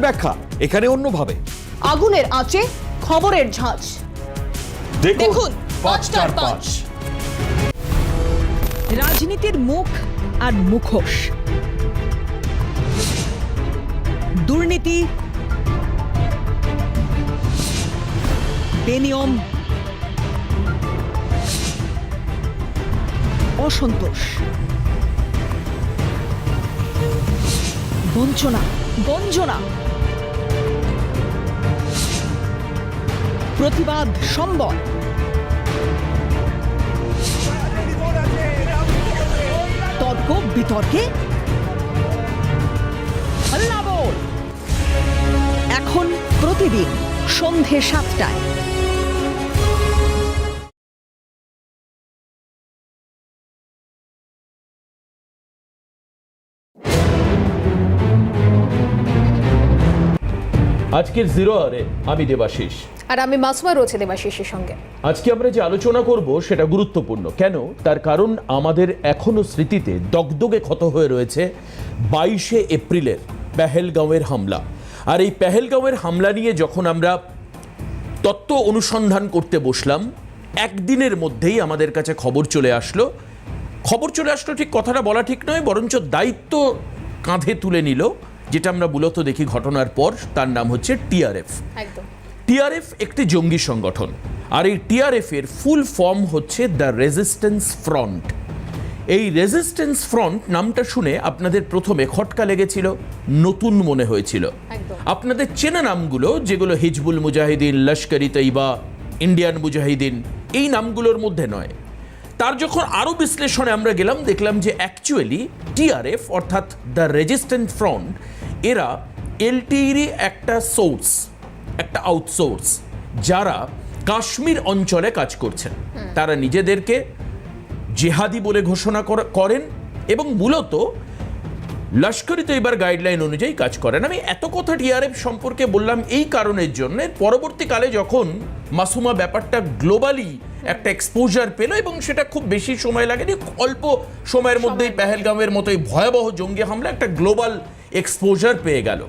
ব্যাখ্যা এখানে অন্যভাবে। আগুনের আঁচে খবরের ঝাঁঝ দেখুন পাঁচটার পাঁচ। রাজনীতির মুখ আর মুখোশ। দুর্নীতি। বেনিয়ম। অসন্তোষ। বঞ্চনা। গঞ্জনা প্রতিবাদ সম্বল। তর্ক বিতর্কে এখন প্রতিদিন সন্ধে সাতটায়। আজকের জিরো আরে আমি দেবাশিস। আর আমি মাসুমা রয়েছে দেবাশিসের সঙ্গে। আজকে আমরা যে আলোচনা করব সেটা গুরুত্বপূর্ণ। কেন? তার কারণ আমাদের এখনও স্মৃতিতে দগদগে ক্ষত হয়ে রয়েছে বাইশে এপ্রিলের পেহেলগাঁওয়ের হামলা। আর এই পেহেলগাঁওয়ের হামলা নিয়ে যখন আমরা তত্ত্ব অনুসন্ধান করতে বসলাম একদিনের মধ্যেই আমাদের কাছে খবর চলে আসলো। খবর চলে আসলো ঠিক কথাটা বলা ঠিক নয় বরঞ্চ দায়িত্ব কাঁধে তুলে নিল। যেটা আমরা মূলত দেখি ঘটনার পর তার নাম হচ্ছে টিআরএফ। টিআরএফ একটি জঙ্গি সংগঠন আর এই টিআরএফ এর ফুল ফর্ম হচ্ছে দ্য রেজিস্ট্যান্স ফ্রন্ট। এই রেজিস্ট্যান্স ফ্রন্ট নামটা শুনে আপনাদের প্রথমে খটকা লেগেছিল নতুন মনে হয়েছিল। আপনাদের চেনা নামগুলো যেগুলো হিজবুল মুজাহিদিন লস্করি তৈবা ইন্ডিয়ান মুজাহিদিন এই নামগুলোর মধ্যে নয়। তার যখন আরও বিশ্লেষণে আমরা গেলাম দেখলাম যে অ্যাকচুয়ালি টিআরএফ অর্থাৎ দ্য রেজিস্ট্যান্ট ফ্রন্ট এরা এলটিইরই একটা সোর্স একটা আউটসোর্স যারা কাশ্মীর অঞ্চলে কাজ করছেন। তারা নিজেদেরকে জেহাদি বলে ঘোষণা কর- করেন এবং মূলত লস্করি এবার গাইডলাইন অনুযায়ী কাজ করেন। আমি এত কথা টিআরএফ সম্পর্কে বললাম এই কারণের জন্য। পরবর্তীকালে যখন মাসুমা ব্যাপারটা গ্লোবালি একটা এক্সপোজার পেল এবং সেটা খুব বেশি সময় লাগেনি অল্প সময়ের মধ্যেই পেহেলগামের মতোই ভয়াবহ জঙ্গি হামলা একটা গ্লোবাল এক্সপোজার পেয়ে গেল।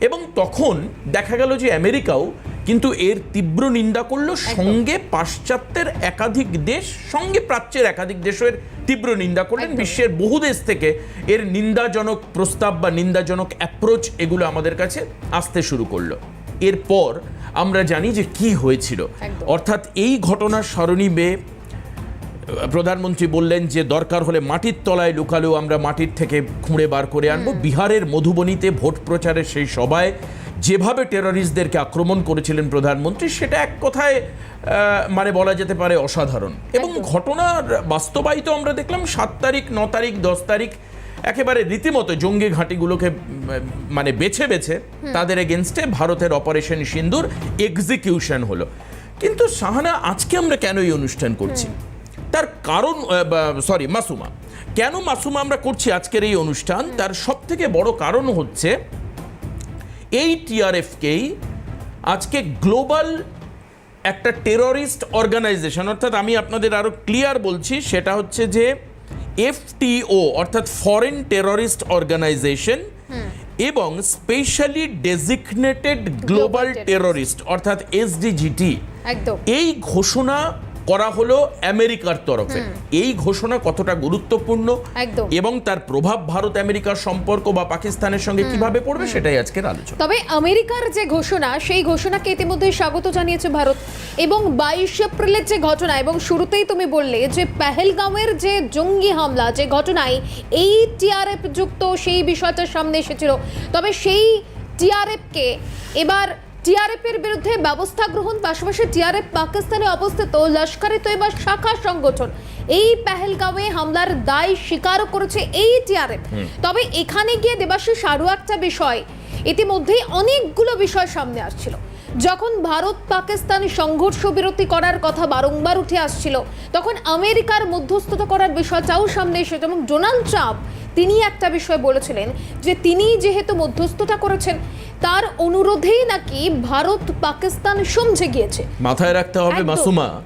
এবং তখন দেখা গেল যে আমেরিকাও কিন্তু এর তীব্র নিন্দা করল সঙ্গে পাশ্চাত্যের একাধিক দেশ সঙ্গে প্রাচ্যের একাধিক দেশের তীব্র নিন্দা করলেন। বিশ্বের বহু দেশ থেকে এর নিন্দাজনক প্রস্তাব বা নিন্দাজনক অ্যাপ্রোচ এগুলো আমাদের কাছে আসতে শুরু করল। এরপর আমরা জানি যে কি হয়েছিল। অর্থাৎ এই ঘটনার স্মরণী বেয়ে প্রধানমন্ত্রী বললেন যে দরকার হলে মাটির তলায় লুকালেও আমরা মাটির থেকে খুঁড়ে বার করে আনব। বিহারের মধুবনীতে ভোট প্রচারের সেই সভায় যেভাবে টেররিস্টদেরকে আক্রমণ করেছিলেন প্রধানমন্ত্রী সেটা এক কথায় মানে বলা যেতে পারে অসাধারণ। এবং ঘটনার বাস্তবায়িত আমরা দেখলাম সাত তারিখ ন তারিখ দশ তারিখ একেবারে রীতিমতো জঙ্গি ঘাঁটিগুলোকে মানে বেছে বেছে তাদের এগেনস্টে ভারতের অপারেশন সিন্দুর এক্সিকিউশন হলো। কিন্তু সাহানা আজকে আমরা কেন এই অনুষ্ঠান করছি? তার কারণ সরি মাসুমা। কেন মাসুমা আমরা করছি আজকের এই অনুষ্ঠান? তার সব থেকে বড় কারণ হচ্ছে এই টিআরএফকেই আজকে গ্লোবাল একটা টেররিস্ট অর্গানাইজেশন অর্থাৎ আমি আপনাদের আরও ক্লিয়ার বলছি সেটা হচ্ছে যে এফটিও অর্থাৎ ফরেন টেররিস্ট অর্গানাইজেশন এবং স্পেশালি ডেজিগনেটেড গ্লোবাল। টেররিস্ট অর্থাৎ এসডিজিটি এই ঘোষণা করা হলো আমেরিকার তরফে। এই ঘোষণা কতটা গুরুত্বপূর্ণ? একদম। এবং তার প্রভাব ভারত আমেরিকার সম্পর্ক বা পাকিস্তানের সঙ্গে কীভাবে পড়বে সেটাই আজকের আলোচনা। তবে আমেরিকার যে ঘোষণা সেই ঘোষণাকে ইতিমধ্যে স্বাগত জানিয়েছে ভারত। এবং বাইশ এপ্রিলের যে ঘটনা এবং শুরুতেই তুমি বললে যে পেহেলগাঁওয়ের যে জঙ্গি হামলা যে ঘটনায় এই টিআরএফ যুক্ত সেই বিষয়টা সামনে এসেছিল। তবে সেই টিআরএফকে এবার টিআরএফ এর বিরুদ্ধে ব্যবস্থা গ্রহণ পাশাপাশি টিআরএফ পাকিস্তানে অবস্থিত লস্করে তৈবা শাখা সংগঠন। এই পেহেলগাঁওয়ে হামলার দায় স্বীকারও করেছে এই টিআরএফ। তবে এখানে গিয়ে দেবাশিস আরও একটা বিষয়। ইতিমধ্যেই অনেকগুলো বিষয় সামনে আসছিল। যখন ভারত পাকিস্তান সংঘর্ষ বিরতি করার কথা বারংবার উঠে আসছিল তখন আমেরিকার মধ্যস্থতা করার বিষয়টাও সামনে এসেছে এবং ডোনাল্ড ট্রাম্প তিনি একটা বিষয় বলেছিলেন যে তিনি যেহেতু মধ্যস্থতা করেছেন তার অনুরোধেই নাকি ভারত পাকিস্তান সমঝে গিয়েছে। মাথায় রাখতে হবে মাসুমা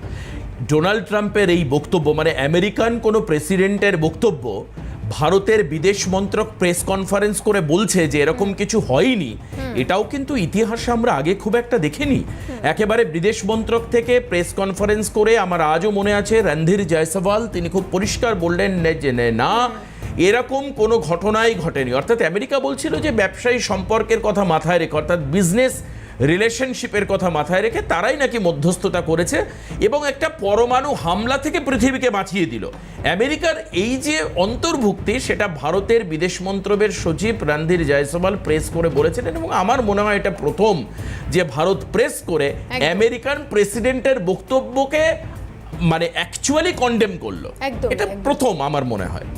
ডোনাল্ড ট্রাম্পের এই বক্তব্য মানে আমেরিকান কোনো প্রেসিডেন্টের বক্তব্য ভারতের বিদেশ মন্ত্রক প্রেস কনফারেন্স করে বলছে যে এরকম কিছু হয়নি। এটাও কিন্তু ইতিহাসে আমরা আগে খুব একটা দেখিনি। একেবারে বিদেশ মন্ত্রক থেকে প্রেস কনফারেন্স করে আমার আজও মনে আছে রণধীর জয়সওয়াল তিনি খুব পরিষ্কার বললেন যে নে- না এরকম কোনো ঘটনাই ঘটেনি। অর্থাৎ আমেরিকা বলছিল যে ব্যবসায়ী সম্পর্কের কথা মাথায় রেখে অর্থাৎ বিজনেস রিলেশনশিপের কথা মাথায় রেখে তারাই নাকি মধ্যস্থতা করেছে এবং একটা পরমাণু হামলা থেকে পৃথিবীকে বাঁচিয়ে দিল। আমেরিকার এই যে অন্তর্ভুক্তি সেটা ভারতের বিদেশ মন্ত্রকের সচিব রণধীর জয়সওয়াল প্রেস করে বলেছিলেন এবং আমার মনে হয় এটা প্রথম যে ভারত প্রেস করে আমেরিকান প্রেসিডেন্টের বক্তব্যকে মানে অ্যাকচুয়ালি কন্ডেম করল। এটা প্রথম আমার মনে হয়।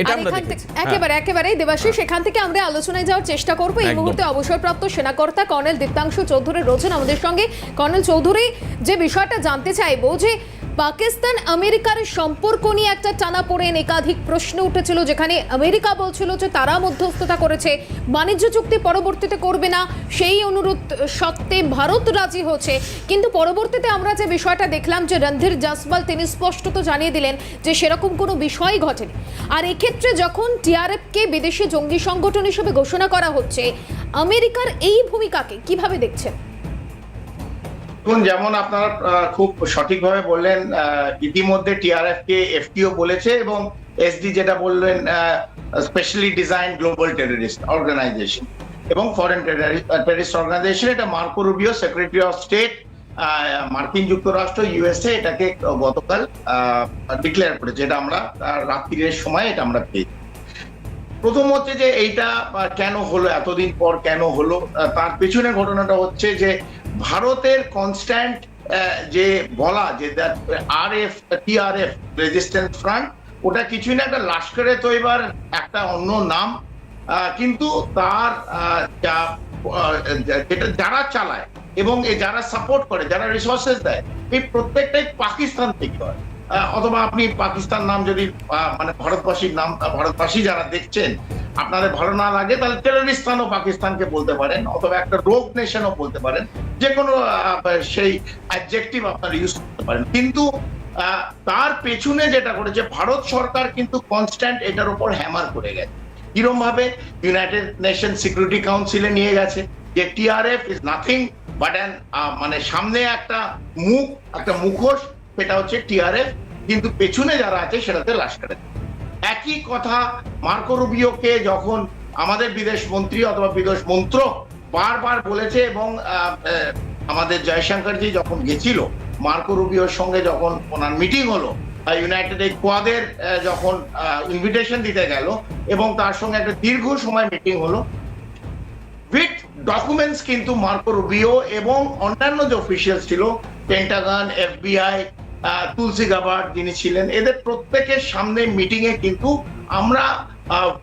এটা আমরা দেখেছি। হ্যাঁ। একেবারে একেবারে দেবাশিস সেখান থেকে আমরা আলোচনায় যাওয়ার চেষ্টা করব। এই মুহূর্তে অবসরপ্রাপ্ত সেনাকর্তা কর্নেল দীপ্তাংশু চৌধুরী রয়েছেন আমাদের সঙ্গে। কর্নেল চৌধুরী যে বিষয়টা জানতে চাইব যে পাকিস্তান, আমেরিকার সম্পর্ক নিয়ে একটা টানা পড়েন একাধিক প্রশ্ন উঠেছিল, যেখানে আমেরিকা বলছিল যে তারা মধ্যস্থতা করেছে, বাণিজ্য চুক্তি পরবর্তীতে করবে না, সেই অনুরোধ সত্ত্বে ভারত রাজি হচ্ছে। কিন্তু পরবর্তীতে আমরা যে বিষয়টা দেখলাম যে রণধীর জাসওয়াল তিনি স্পষ্টত জানিয়ে দিলেন যে সেরকম কোনো বিষয়ই ঘটেনি। আর এক্ষেত্রে যখন টিআরএফকে বিদেশি জঙ্গি সংগঠন হিসেবে ঘোষণা করা হচ্ছে, আমেরিকার এই ভূমিকাকে কীভাবে দেখছেন? দেখুন, যেমন আপনারা খুব সঠিকভাবে বললেন ইতিমধ্যে টিআরএফ কে এফটিও বলেছে এবং এসডি যেটা বললেন specially design global terrorist organisation এবং ফরেন টেররিস্ট অর্গানাইজেশন এটা Marco Rubio secretary of state মার্কিন যুক্তরাষ্ট্র ইউএসএ এটাকে গতকাল ডিক্লেয়ার করেছে এটা আমরা রাত্রির সময় এটা আমরা পেয়েছি। প্রথম হচ্ছে যে এইটা কেন হলো, এতদিন পর কেন হলো তার পেছনে ঘটনাটা হচ্ছে যে ভারতের কনস্ট্যান্ট যে বলা, যে R F TRF resistance front ওটা কিছুই না, একটা লাস্করে তৈবার একটা অন্য নাম। কিন্তু তার যেটা যারা চালায় এবং এ যারা সাপোর্ট করে, যারা রিসোর্সেস দেয়, এই প্রত্যেকটাই পাকিস্তান থেকে হয়। অথবা আপনি পাকিস্তান নাম যদি মানে ভারতবাসীর নাম ভারতবাসী যারা দেখছেন, আপনাদের ভালো না লাগে, তাহলে টেররিস্তানও পাকিস্তানকে বলতে পারেন, অথবা একটা রোগ নেশনও বলতে পারেন। যে কোনো সেই অ্যাডজেক্টিভ আপনারা ইউজ করতে পারেন। কিন্তু তার পেছনে যেটা করেছে ভারত সরকার কিন্তু কনস্ট্যান্ট এটার উপর হ্যামার করে গেছে। কিরম ভাবে ইউনাইটেড নেশন সিকিউরিটি কাউন্সিলে নিয়ে গেছে যে TRF is nothing but an মানে সামনে একটা মুখ, একটা মুখোশ, সেটা হচ্ছে টিআরএফ কিন্তু পেছনে যারা আছে, সেটাতে লাস্কারে একই কথা, মার্কো রুবিওকে যখন আমাদের বিদেশ মন্ত্রী অথবা বিদেশ মন্ত্রক বারবার বলেছে এবং আমাদের জয়শঙ্করজি যখন গেছিল, মার্কো রুবিওর সঙ্গে যখন ওনার মিটিং হলো ইউনাইটেড এই কোয়াদের যখন ইনভিটেশন দিতে গেল এবং তার সঙ্গে একটা দীর্ঘ সময় মিটিং হলো উইথ ডকুমেন্টস কিন্তু মার্কো রুবিও এবং অন্যান্য যে অফিসিয়াল ছিল পেন্টাগন এফবিআই তুলসী গাবার যিনি ছিলেন, এদের প্রত্যেকের সামনে মিটিং এ কিন্তু আমরা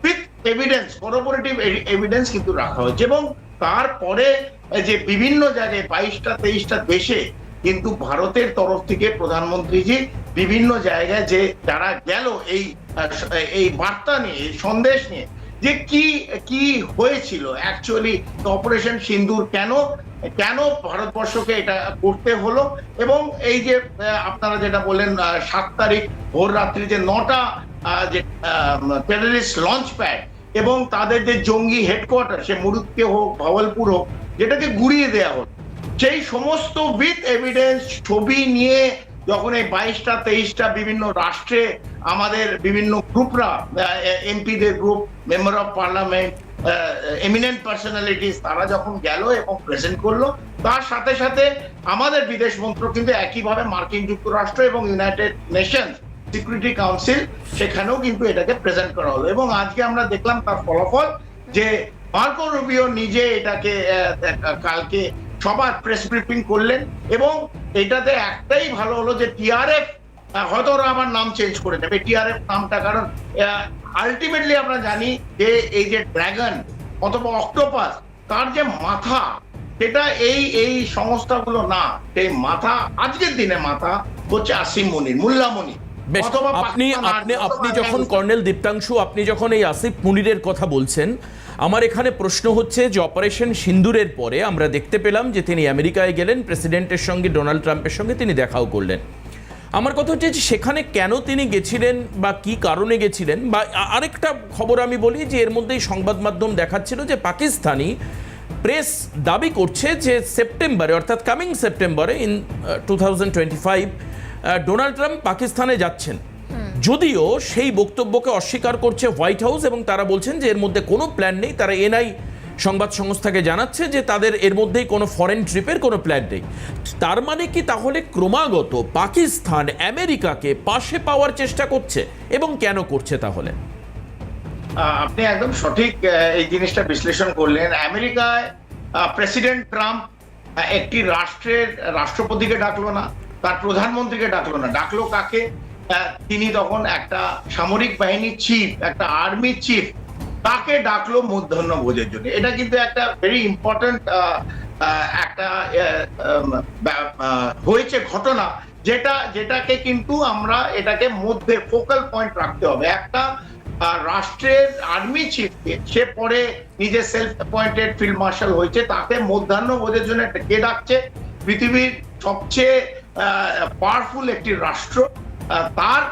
উইথ এভিডেন্স করোবোরেটিভ এভিডেন্স কিন্তু রাখা হয়েছে এবং তারপরে যে বিভিন্ন জায়গায় বাইশটা, তেইশটা দেশে কিন্তু ভারতের তরফ থেকে প্রধানমন্ত্রীজি বিভিন্ন জায়গায় যে যারা গেল এই এই বার্তা নিয়ে, এই সন্দেশ নিয়ে, যে কি কি হয়েছিল? অ্যাকচুয়ালি অপারেশন সিন্দুর কেন কেন ভারতবর্ষকে এটা করতে হলো? এবং এই যে, আপনারা যেটা বললেন সাত তারিখ ভোর রাত্রি যে নটা যে টেররিস্ট লঞ্চ প্যাড এবং তাদের যে জঙ্গি হেডকোয়ার্টার সে মুরুদকে হোক, ভাওয়ালপুর হোক, যেটাকে গুড়িয়ে দেওয়া হলো, সেই সমস্ত উইথ এভিডেন্স ছবি নিয়ে যখন এই বাইশটা, তেইশটা বিভিন্ন রাষ্ট্রে আমাদের বিভিন্ন গ্রুপরা এমপিদের group member of parliament eminent personalities তারা যখন গেল এবং প্রেজেন্ট করল, তার সাথে সাথে আমাদের বিদেশ মন্ত্রক কিন্তু একইভাবে মার্কিন যুক্তরাষ্ট্র এবং ইউনাইটেড নেশনস সিকিউরিটি কাউন্সিল সেখানেও কিন্তু এটাকে প্রেজেন্ট করা হলো। এবং আজকে আমরা দেখলাম তার ফলাফল যে মার্কো রুবিও নিজে এটাকে কালকে সবার প্রেস ব্রিফিং করলেন এবং এটাতে একটাই ভালো হলো যে টিআরএফ হয়তো ওরা আবার নাম চেঞ্জ করে নেবে। টিআরএফ নামটা কারণ আলটিমেটলি আমরা জানি যে এই যে ড্রাগন অথবা অক্টোপাস তার যে মাথা, সেটা এই এই সংস্থাগুলো না। সেই মাথা, আজকের দিনে মাথা হচ্ছে আসিম মনির, মুল্লা মনির। বেশ আপনি আপনি আপনি যখন আমেরিকা। কর্নেল দীপ্তাংশু আপনি যখন এই আসিফ মুনিরের কথা বলছেন আমার এখানে প্রশ্ন হচ্ছে যে অপারেশন সিন্দুরের পরে আমরা দেখতে পেলাম যে তিনি আমেরিকায় গেলেন প্রেসিডেন্টের সঙ্গে ডোনাল্ড ট্রাম্পের সঙ্গে তিনি দেখাও করলেন আমার কথা হচ্ছে যে সেখানে কেন তিনি গেছিলেন বা কি কারণে গেছিলেন বা আরেকটা খবর আমি বলি যে এর মধ্যেই সংবাদ মাধ্যম দেখাচ্ছিল যে পাকিস্তানি প্রেস দাবি করছে যে সেপ্টেম্বরে অর্থাৎ কামিং সেপ্টেম্বরে in two thousand twenty five Donald Trump পাকিস্তানে যাচ্ছেন। যদিও সেই বক্তব্যকে অস্বীকার করছে হোয়াইট হাউস এবং তারা বলছেন যে এর মধ্যে কোনো প্ল্যান নেই। তারা এনআই সংবাদ সংস্থাকে জানাচ্ছে যে তাদের এর মধ্যেই কোনো ফরেন ট্রিপের কোনো প্ল্যান নেই। তার মানে কি তাহলে ক্রমাগত পাকিস্তান আমেরিকাকে পাশে পাওয়ার চেষ্টা করছে এবং কেন করছে তাহলে? আপনি একদম সঠিক এই জিনিসটা বিশ্লেষণ করলেন। আমেরিকায় প্রেসিডেন্ট ট্রাম্প একটি রাষ্ট্রের রাষ্ট্রপতিকে ডাকলো না। তার প্রধানমন্ত্রীকে ডাকলো না। ডাকলো কাকে? তিনি তখন একটা সামরিক বাহিনীর চিফ একটা আর্মি চিফ তাকে ডাকলো মধ্যাহ্ন ভোজের জন্য। এটা কিন্তু একটা ভেরি ইম্পর্টেন্ট একটা হয়েছে ঘটনা, যেটা, যেটাকে কিন্তু আমরা এটাকে মধ্যে ফোকাল পয়েন্ট রাখতে হবে। একটা রাষ্ট্রের আর্মি চিফকে সে পরে নিজের সেলফ অ্যাপয়েন্টেড ফিল্ড মার্শাল হয়েছে, তাকে মধ্যাহ্ন ভোজের জন্য কে ডাকছে? পৃথিবীর সবচেয়ে পাওয়ারফুল একটি রাষ্ট্র তার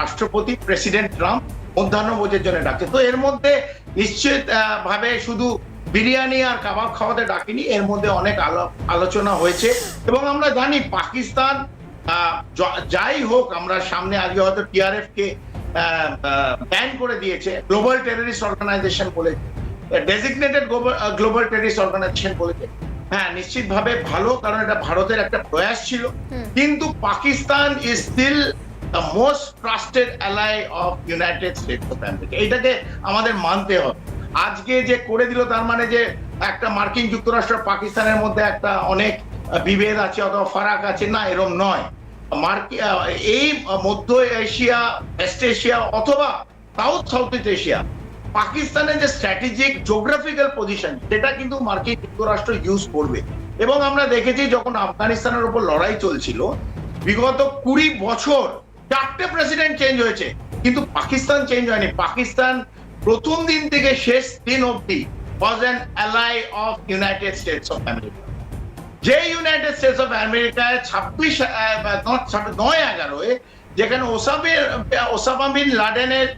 রাষ্ট্রপতি প্রেসিডেন্ট ট্রাম্প মধ্যাহ্ন ভোজের জন্য ডাকছে তো এর মধ্যে নিশ্চিত ভাবে শুধু বিরিয়ানি আর কাবাব খাওয়াতে ডাকিনি, এর মধ্যে অনেক আলোচনা হয়েছে। এবং আমরা জানি পাকিস্তান যাই হোক, আমরা সামনে আজকে হয়তো টিআরএফ কে ব্যান করে দিয়েছে গ্লোবাল টেররিস্ট অর্গানাইজেশন বলেছে ডেজিগনেটেড গ্লোবাল টেররিস্ট অর্গানাইজেশন বলেছে। হ্যাঁ নিশ্চিতভাবে ভালো কারণ এটা ভারতের একটা প্রয়াস ছিল। কিন্তু Pakistan is still the most trusted ally of United States of America এটাকে আমাদের মানতে হবে। আজকে যে করে দিল তার মানে যে একটা মার্কিন যুক্তরাষ্ট্র পাকিস্তানের মধ্যে একটা অনেক বিভেদ আছে অথবা ফারাক আছে না এরম নয়। মার্কি এই মধ্য এশিয়া ওয়েস্ট এশিয়া অথবা সাউথ সাউথ ইস্ট এশিয়া পাকিস্তানের যে স্ট্র্যাটেজিক জিওগ্রাফিক্যাল পজিশন সেটা কিন্তু মার্কিন যুক্তরাষ্ট্র ইউজ করবে। এবং আমরা দেখেছি যখন আফগানিস্তানের উপর লড়াই চলছিল, বিগত কুড়ি বছর চারটে প্রেসিডেন্ট চেঞ্জ হয়েছে, কিন্তু পাকিস্তান চেঞ্জ হয়নি। পাকিস্তান প্রথম দিন থেকে শেষ দিন অবধি was an ally of United States of America যে ইউনাইটেড স্টেটস অফ আমেরিকায় ছাব্বিশ নয় এগারোয়, যেখানে ওসামের ওসামা বিন লাডেনের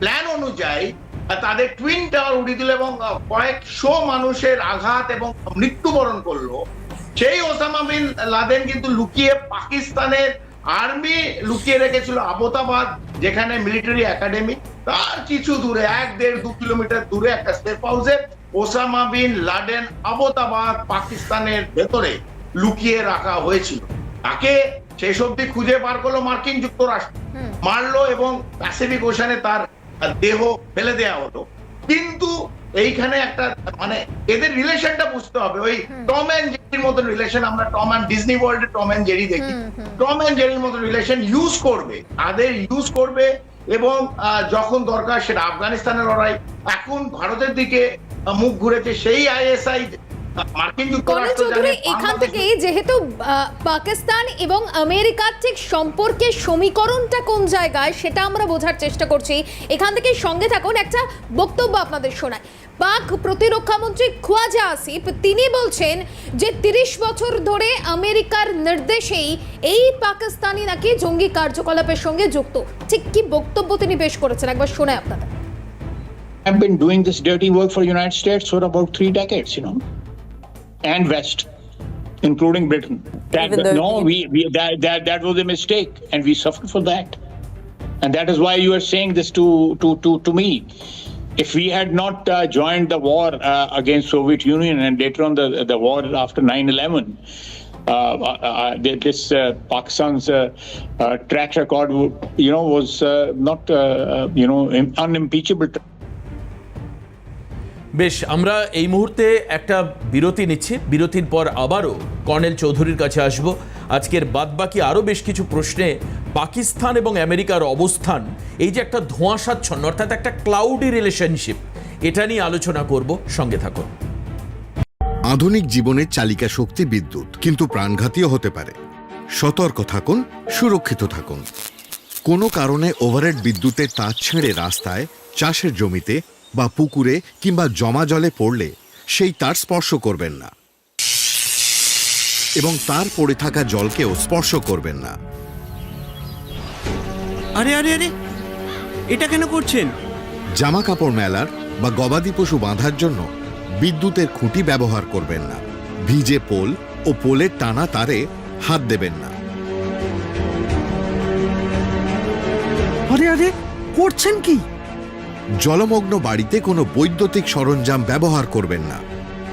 প্ল্যান অনুযায়ী তাদের টুইন টাওয়ার উড়িয়ে দিল এবং কয়েকশো মানুষের আঘাত এবং মৃত্যুবরণ করল। সেই ওসামা বিন লাদেন কিন্তু লুকিয়ে পাকিস্তানের আর্মি লুকিয়ে রেখেছিল আবোতাবাদ যেখানে মিলিটারি একাডেমি তার কিছু দূরে এক দেড় দু কিলোমিটার দূরে একটা সেফ হাউসে ওসামা বিন লাডেন আবোতাবাদ পাকিস্তানের ভেতরে লুকিয়ে রাখা হয়েছিল। তাকে শেষ অব্দি খুঁজে বার করল মার্কিন যুক্তরাষ্ট্র। মারলো এবং প্যাসিফিক ওশানে তার দেহ ফেলে দেওয়া হলো। কিন্তু এইখানে একটা মানে এদের রিলেশনটা বুঝতে হবে। ওই টম অ্যান্ড জেরির মতো রিলেশন আমরা টম অ্যান্ড ডিজনি ওয়ার্ল্ডে টম অ্যান্ড জেরি দেখি। টম অ্যান্ড জেরির মতো রিলেশন ইউজ করবে তাদের ইউজ করবে এবং যখন দরকার সেটা আফগানিস্তানের লড়াই। এখন ভারতের দিকে মুখ ঘুরেছে সেই আইএসআই কর্নেল যুক্তরাষ্ট্র চৌধুরী এখান থেকে যেহেতু পাকিস্তান এবং আমেরিকার ঠিক সম্পর্কের সমীকরণটা কোন জায়গায় সেটা আমরা বোঝার চেষ্টা করছি। এখান থেকে সঙ্গে থাকুন একটা বক্তব্য আপনাদের শোনায়। পাক প্রতিরক্ষা মন্ত্রী খোয়াজা আসিফ তিনি বলছেন যে তিরিশ বছর ধরে আমেরিকার নির্দেশেই এই পাকিস্তানি নাকি জঙ্গি কার্যকলাপের সঙ্গে যুক্ত। ঠিক কি বক্তব্য তিনি পেশ করেছেন একবার শোনায় আপনাদের। Have been doing this dirty work for United States for about three decades, you know, and West, including Britain. That, though no, we- we, that, that that was a mistake, and we suffered for that, and that is why you are saying this to to to to me. If we had not uh, joined the war uh, against Soviet Union and later on the the war after 9/11. Uh, uh, uh, this uh, Pakistan's uh, uh, track record, you know, was uh, not, you know, im- unimpeachable. বেশ, আমরা এই মুহূর্তে একটা বিরতি নিচ্ছি। বিরতির পর আবারও কর্নেল চৌধুরীর কাছে আসব। আজকের বাদবাকি আরও বেশ কিছু প্রশ্নে পাকিস্তান এবং আমেরিকার অবস্থান, এই যে একটা ধোঁয়াশাচ্ছন্ন, অর্থাৎ একটা ক্লাউডি রিলেশনশিপ এটা নিয়ে আলোচনা করব। সঙ্গে থাকুন। আধুনিক জীবনের চালিকা শক্তি বিদ্যুৎ, কিন্তু প্রাণঘাতীও হতে পারে। সতর্ক থাকুন, সুরক্ষিত থাকুন। কোনো কারণে ওভারহেড বিদ্যুতের তার ছেড়ে রাস্তায় চাষের জমিতে বা পুকুরে কিংবা জমা জলে পড়লে সেই তার স্পর্শ করবেন না। এবং তার পড়ে থাকা জলকেও স্পর্শ করবেন না। আরে আরে আরে এটা কেন করছেন? জামা কাপড় মেলার বা গবাদি পশু বাঁধার জন্য বিদ্যুতের খুঁটি ব্যবহার করবেন না। ভিজে পোল ও পোলের টানা তারে হাত দেবেন না। আরে আরে করছেন কি? জলমগ্ন বাড়িতে কোনো বৈদ্যুতিক সরঞ্জাম ব্যবহার করবেন না।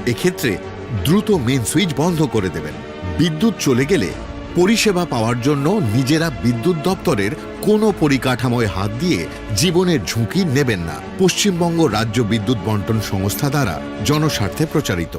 এক্ষেত্রে দ্রুত মেন সুইচ বন্ধ করে দেবেন। বিদ্যুৎ চলে গেলে পরিষেবা পাওয়ার জন্য নিজেরা বিদ্যুৎ দপ্তরের কোনো পরিকাঠামোয় হাত দিয়ে জীবনের ঝুঁকি নেবেন না। পশ্চিমবঙ্গ রাজ্য বিদ্যুৎ বন্টন সংস্থা দ্বারা জনস্বার্থে প্রচারিত।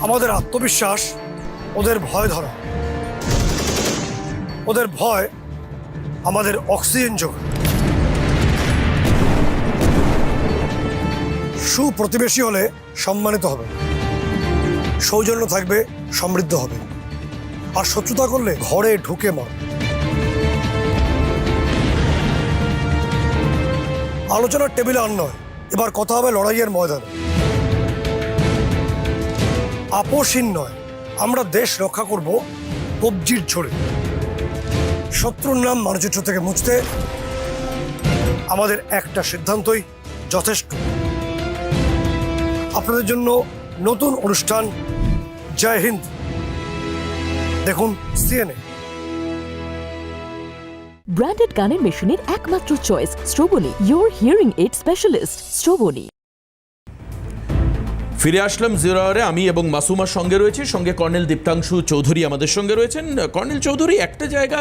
আমাদের আত্মবিশ্বাস, ওদের ভয় ধরা। ওদের ভয় আমাদের অক্সিজেন যোগায় সুপ্রতিবেশী হলে সম্মানিত হবে। সৌজন্য থাকবে, সমৃদ্ধ হবে। আর শত্রুতা করলে ঘরে ঢুকে মার। আলোচনার টেবিলে আর নয়। এবার কথা হবে লড়াইয়ের ময়দানে। আপোষহীন নয়। আমরা দেশ রক্ষা করব কবজির ঝরে। শত্রুর নাম মানচিত্র থেকে মুছতে আমাদের একটা সিদ্ধান্তই যথেষ্ট। আপনাদের জন্য নতুন অনুষ্ঠান জয় হিন্দ। দেখুন সিএনএ। ব্র্যান্ডেড গানের মেশিনের একমাত্র চয়েস স্ট্রোবনি ইয়োর হিয়ারিং এইড স্পেশালিস্ট স্ট্রোবনি ফিরে আসলাম জিরো আওয়ারে আমি এবং মাসুমার সঙ্গে রয়েছি। সঙ্গে কর্নেল দীপ্তাংশু চৌধুরী আমাদের সঙ্গে রয়েছেন। কর্নেল চৌধুরী, একটা জায়গা,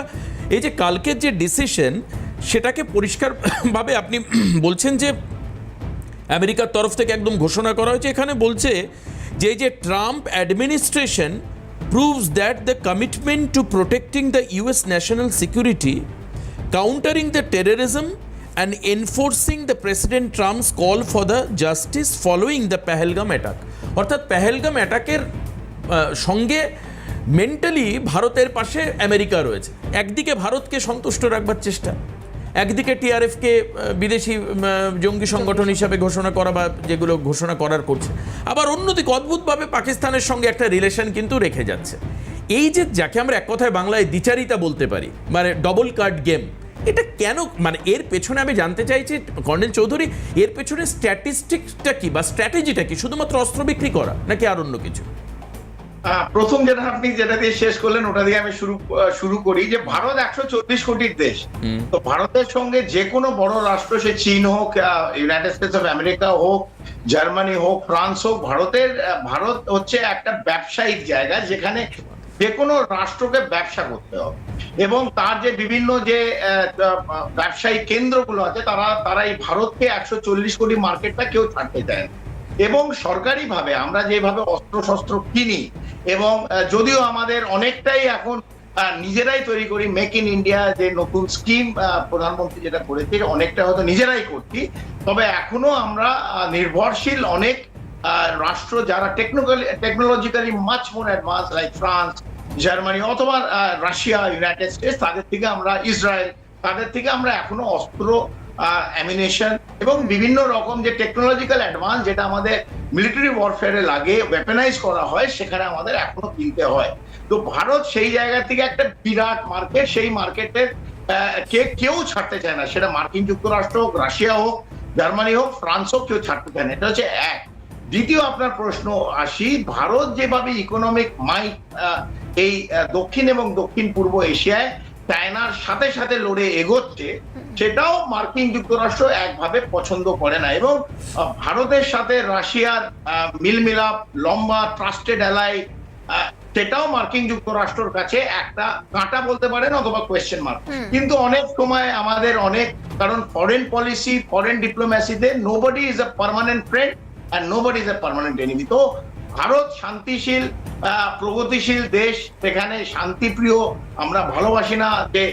এই যে কালকের যে ডিসিশন সেটাকে পরিষ্কারভাবে আপনি বলছেন যে আমেরিকার তরফ থেকে একদম ঘোষণা করা হয়েছে। এখানে বলছে যে যে Trump administration proves that the commitment to protecting the US national security countering the terrorism and enforcing the president Trump's call for the justice following the Pahalgam attack অর্থাৎ পেহেলগাম অ্যাটাকের সঙ্গে মেন্টালি ভারতের পাশে আমেরিকা রয়েছে। একদিকে ভারতকে সন্তুষ্ট রাখবার চেষ্টা, একদিকে টিআরএফকে বিদেশি জঙ্গি সংগঠন হিসাবে ঘোষণা করা বা যেগুলো ঘোষণা করার করছে। আবার অন্যদিকে অদ্ভুতভাবে পাকিস্তানের সঙ্গে একটা রিলেশন কিন্তু রেখে যাচ্ছে। এই যে, যাকে আমরা এক কথায় বাংলায় দ্বিচারিতা বলতে পারি মানে ডবল কার্ড গেম এটা কেন মানে এর পেছনে আমি জানতে চাইছি কর্নেল চৌধুরী এর পেছনে স্ট্যাটিস্টিক্সটা কি বা স্ট্র্যাটেজিটা কি? শুধুমাত্র অস্ত্র বিক্রি করা নাকি আর অন্য কিছু? প্রথম যেটা আপনি যেটা দিয়ে শেষ করলেন ওটা দিয়ে আমি শুরু শুরু করি যে ভারত একশো চল্লিশ কোটির দেশ। তো ভারতের সঙ্গে যে কোনো বড় রাষ্ট্র সে চীন হোক ইউনাইটেড স্টেটস অফ আমেরিকা হোক জার্মানি হোক ফ্রান্স হোক ভারতের ভারত হচ্ছে একটা ব্যবসায়িক জায়গা যেখানে যে কোনো রাষ্ট্রকে ব্যবসা করতে হবে। এবং তার যে বিভিন্ন যে আহ, কেন্দ্রগুলো আছে তারা তারা এই ভারতকে একশো চল্লিশ কোটি মার্কেটটা কেউ ছাড়তে দেয় না। এবং সরকারিভাবে আমরা যেভাবে অস্ত্র শস্ত্র কিনি এবং যদিও আমাদের অনেকটাই এখন নিজেরাই তৈরি করি মেক ইন ইন্ডিয়া যে নতুন স্কিম প্রধানমন্ত্রী যেটা করেছে অনেকটা হয়তো নিজেরাই করছি। তবে এখনও আমরা নির্ভরশীল অনেক রাষ্ট্র যারা technically technologically much more advance like France Germany অথবা রাশিয়া ইউনাইটেড স্টেটস তাদের থেকে আমরা ইসরায়েল তাদের থেকে আমরা এখনও অস্ত্র অ্যামিনেশন এবং বিভিন্ন রকম যে টেকনোলজিক্যাল অ্যাডভান্স যেটা আমাদের মিলিটারি ওয়ারফেয়ারে লাগে ওয়েপেনাইজ করা হয়, সেখানে আমাদের এখনও কিনতে হয়। তো ভারত সেই জায়গা থেকে একটা বিরাট মার্কেট সেই মার্কেটের কে, কেউ ছাড়তে চায় না। সেটা মার্কিন যুক্তরাষ্ট্র হোক রাশিয়া হোক জার্মানি হোক ফ্রান্স হোক, কেউ ছাড়তে চায় না। এটা হচ্ছে এক। দ্বিতীয় আপনার প্রশ্ন আসি ভারত যেভাবে ইকোনমিক মাইট এই দক্ষিণ এবং দক্ষিণ পূর্ব এশিয়ায় চায়নার সাথে সাথে লড়ে এগোচ্ছে সেটাও মার্কিন যুক্তরাষ্ট্র একভাবে পছন্দ করে না এবং ভারতের সাথে রাশিয়ার মিলমিলাপ লম্বা ট্রাস্টেড অ্যালাই সেটাও মার্কিন যুক্তরাষ্ট্রের কাছে একটা কাঁটা বলতে পারেন অথবা কোয়েশ্চেন মার্ক কিন্তু অনেক সময় আমাদের অনেক কারণ foreign policy foreign ডিপ্লোম্যাসিতে nobody is a permanent friend and nobody is a permanent enemy তো ভারত শান্তিশীল প্রগতিশীল দেশ সেখানে শান্তিপ্রিয় আমরা ভালোবাসি না যে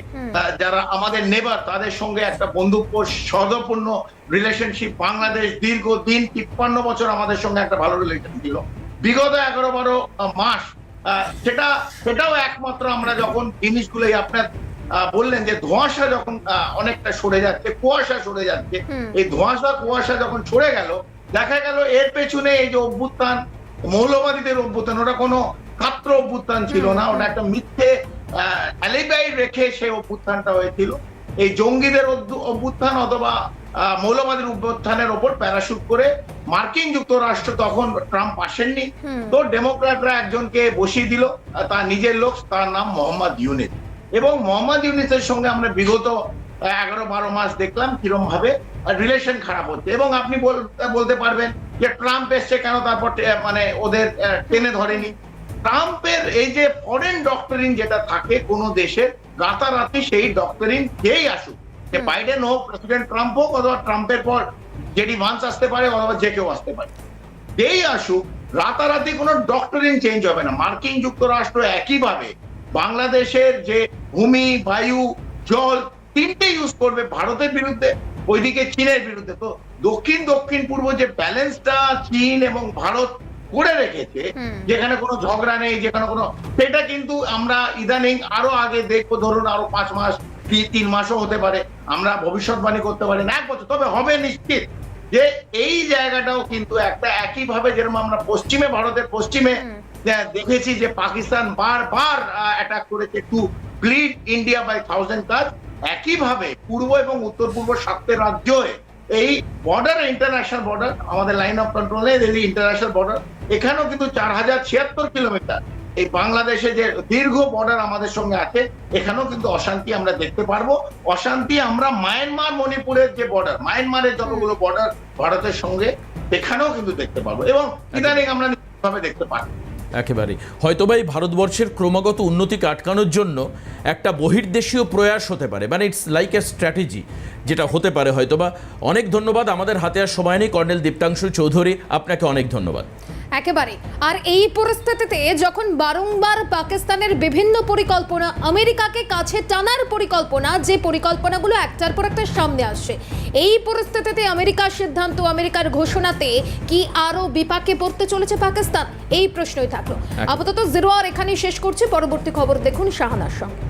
যারা আমাদের নেবার তাদের সঙ্গে একটা বন্ধুত্ব সহজপূর্ণ রিলেশনশিপ বাংলাদেশ দীর্ঘদিন তিপ্পান্ন বছর আমাদের সঙ্গে একটা ভালো রিলেশন ছিল। বিগত এগারো বারো মাস সেটা সেটাও একমাত্র আমরা যখন জিনিসগুলো আপনার বললেন যে ধোঁয়াশা যখন অনেকটা সরে যাচ্ছে কুয়াশা সরে যাচ্ছে এই ধোঁয়াশা কুয়াশা যখন সরে গেল দেখা গেল এর পেছনে এই যে অভ্যুত্থান মৌলবাদীদের অভ্যুত্থান ওটা কোনো কাত্র অভ্যুত্থান ছিল না ওটা একটা মিথ্যে অ্যালিবাই রেখে সেই অভ্যুত্থানটা হয়েছিল। এই জঙ্গিদের অভ্যুত্থান অথবা মৌলবাদীর অভ্যুত্থানের ওপর প্যারাশুট করে মার্কিন যুক্তরাষ্ট্র তখন ট্রাম্প আসেননি। তো ডেমোক্র্যাটরা একজনকে বসিয়ে দিল তার নিজের লোক তার নাম মোহাম্মদ ইউনিস। এবং মোহাম্মদ ইউনিসের সঙ্গে আমরা বিগত এগারো বারো মাস দেখলাম কিরম ভাবে রিলেশন খারাপ হচ্ছে। এবং আপনি বলতে পারবেন যে ট্রাম্প এসছে কেন তারপর মানে ওদের টেনে ধরেনি। ট্রাম্পের এই যে ফরেন ডক্টরিন যেটা থাকে কোন দেশের রাতারাতি সেই ডক্টরিন যেই আসুক। যে বাইডেন হোক প্রেসিডেন্ট ট্রাম্প হোক অথবা ট্রাম্পের পর জেডি ভান্স আসতে পারে অথবা যে কেউ আসতে পারে। যেই আসুক রাতারাতি কোনো ডক্টরিন চেঞ্জ হবে না। মার্কিন যুক্তরাষ্ট্র একইভাবে বাংলাদেশের যে ভূমি বায়ু জল তিনটে ইউজ করবে ভারতের বিরুদ্ধে ওইদিকে চীনের বিরুদ্ধে। তো দক্ষিণ দক্ষিণ পূর্ব যে ব্যালেন্সটা চীন এবং ভারত করে রেখেছে যেখানে কোনো ঝগড়া নেই যেখানে কোনো সেটা কিন্তু আমরা ইদানিং আরও আগে দেখব ধরুন আরও পাঁচ মাস তিন মাসও হতে পারে আমরা ভবিষ্যৎবাণী করতে পারি না এক বছর। তবে হবে নিশ্চিত যে এই জায়গাটাও কিন্তু একটা একই ভাবে যেরকম আমরা পশ্চিমে ভারতের পশ্চিমে দেখেছি যে পাকিস্তান বারবার অ্যাটাক করেছে to bleed India by thousand cuts একইভাবে পূর্ব এবং উত্তর পূর্ব সাতটি রাজ্য এই বর্ডার ইন্টারন্যাশনাল বর্ডার আমাদের লাইন অফ কন্ট্রোলে ইন্টারন্যাশনাল বর্ডার এখানেও কিন্তু চার হাজার ছিয়াত্তর কিলোমিটার এই বাংলাদেশে যে দীর্ঘ বর্ডার আমাদের সঙ্গে আছে, এখানেও কিন্তু অশান্তি আমরা দেখতে পারব। অশান্তি আমরা মায়ানমার মণিপুরের যে বর্ডার মায়ানমারের যতগুলো বর্ডার ভারতের সঙ্গে, সেখানেও কিন্তু দেখতে পারব এবং ইদানিং আমরা নিশ্চিতভাবে দেখতে পারব একেবারেই। হয়তোবা এই ভারতবর্ষের ক্রমাগত উন্নতিকে আটকানোর জন্য একটা বহির্দেশীয় প্রয়াস হতে পারে। মানে ইটস লাইক এ স্ট্র্যাটেজি যেটা হতে পারে হয়তোবা। অনেক ধন্যবাদ, আমাদের হাতে আর সময় নেই। কর্নেল দীপ্তাংশু চৌধুরী, আপনাকে অনেক ধন্যবাদ। একেবারে। আর এই পরিস্থিতিতে যখন বারংবার পাকিস্তানের বিভিন্ন পরিকল্পনা আমেরিকাকে কাছে টানার পরিকল্পনা যে পরিকল্পনাগুলো একটার পর একটা সামনে আসছে এই পরিস্থিতিতে আমেরিকার সিদ্ধান্ত আমেরিকার ঘোষণাতে কি আরও বিপাকে পড়তে চলেছে পাকিস্তান? এই প্রশ্নই থাকল। আপাতত জিরো আর এখানেই শেষ করছি। পরবর্তী খবর দেখুন শাহানার সঙ্গে।